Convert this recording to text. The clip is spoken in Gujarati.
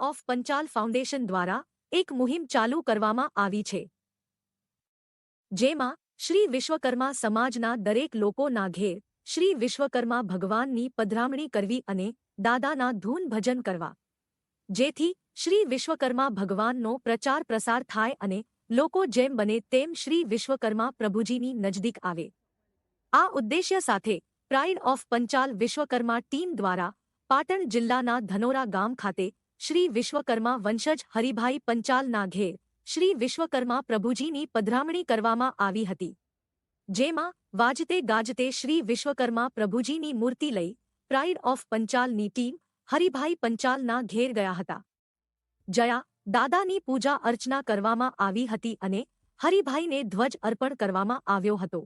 ઓફ પંચાલ ફાઉન્ડેશન દ્વારા એક મુહિમ ચાલુ કરવામાં આવી છે. જેમાં શ્રી વિશ્વકર્મા સમાજના દરેક લોકોના ઘેર શ્રી વિશ્વકર્મા ભગવાનની પધરામણી કરવી અને દાદાના ધૂન ભજન કરવા. જેથી શ્રી વિશ્વકર્મા ભગવાનનો પ્રચાર પ્રસાર થાય અને લોકો જેમ બને તેમ શ્રી વિશ્વકર્મા પ્રભુજીની નજદીક આવે. આ ઉદ્દેશ્ય સાથે pride of Panchal Vishwakarma team દ્વારા પાટણ જિલ્લાના ધનોરા ગામ ખાતે શ્રી વિશ્વકર્મા વંશજ હરિભાઈ પંચાલના ઘેર શ્રી વિશ્વકર્મા પ્રભુજીની પધરામણી કરવામાં આવી હતી. જેમાં વાજતે ગાજતે શ્રી વિશ્વકર્મા પ્રભુજીની મૂર્તિ લઈ પ્રાઇડ ઓફ પંચાલની ટીમ હરિભાઈ પંચાલના ઘેર ગયા હતા. જયા દાદાની પૂજા અર્ચના કરવામાં આવી હતી અને હરિભાઈને ધ્વજ અર્પણ કરવામાં આવ્યો હતો.